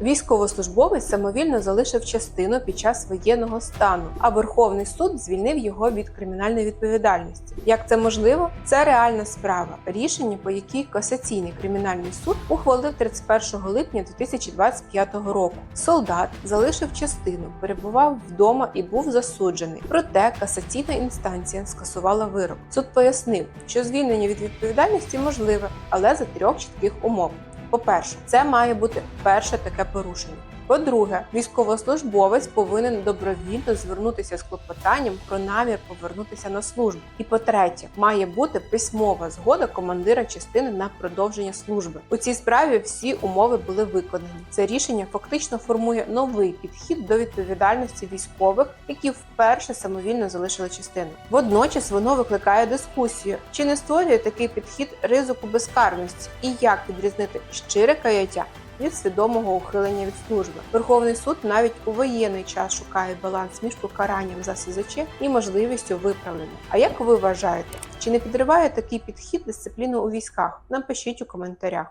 Військовослужбовець самовільно залишив частину під час воєнного стану, а Верховний суд звільнив його від кримінальної відповідальності. Як це можливо? Це реальна справа, рішення по якій касаційний кримінальний суд ухвалив 31 липня 2025 року. Солдат залишив частину, перебував вдома і був засуджений. Проте касаційна інстанція скасувала вирок. Суд пояснив, що звільнення від відповідальності можливе, але за трьох чітких умов. По-перше, це має бути перше таке порушення. По-друге, військовослужбовець повинен добровільно звернутися з клопотанням про намір повернутися на службу. І по-третє, має бути письмова згода командира частини на продовження служби. У цій справі всі умови були виконані. Це рішення фактично формує новий підхід до відповідальності військових, які вперше самовільно залишили частину. Водночас воно викликає дискусію, чи не створює такий підхід ризику безкарності, і як відрізнити щире каяття від свідомого ухилення від служби. Верховний суд навіть у воєнний час шукає баланс між покаранням за СЗЧ і можливістю виправлення. А як ви вважаєте, чи не підриває такий підхід дисципліну у військах? Напишіть у коментарях.